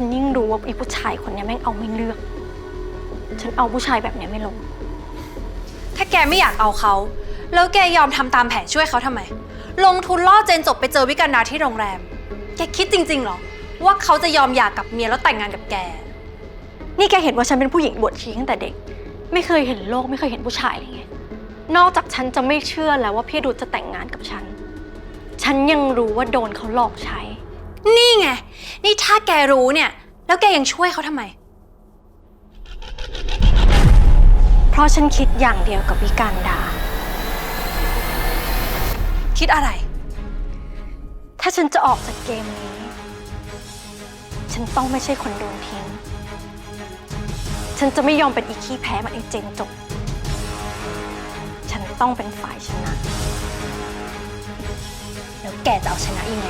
ฉันยิ่งรู้ว่าอีผู้ชายคนเนี้ยแม่งเอาไม่เลือก ฉันเอาผู้ชายแบบเนี้ยไม่ลง ถ้าแกไม่อยากเอาเขา แล้วแกยอมทำตามแผนช่วยเขาทำไม ลงทุนล่อเจนจบไปเจอวิกันดาที่โรงแรม แกคิดจริงๆเหรอ ว่าเขาจะยอมหย่ากกับเมียแล้วแต่งงานกับแก นี่แกเห็นว่าฉันเป็นผู้หญิงบวชชีตั้งแต่เด็ก ไม่เคยเห็นโลกไม่เคยเห็นผู้ชายเลยไง นอกจากฉันจะไม่เชื่อแล้วว่าพี่รุธจะแต่งงานกับฉัน ฉันยังรู้ว่าโดนเขาหลอกใช้ นี่ไง นี่ถ้าแกรู้เนี่ย แล้วแกยังช่วยเขาทำไม เพราะฉันคิดอย่างเดียวกับวิการดา คิดอะไร ถ้าฉันจะออกจากเกมนี้ ฉันต้องไม่ใช่คนโดนทิ้ง ฉันจะไม่ยอมเป็นอีขี้แพ้เหมาไอ้เจนจบ ฉันต้องเป็นฝ่ายชนะ แล้วแกจะเอาชนะยังไง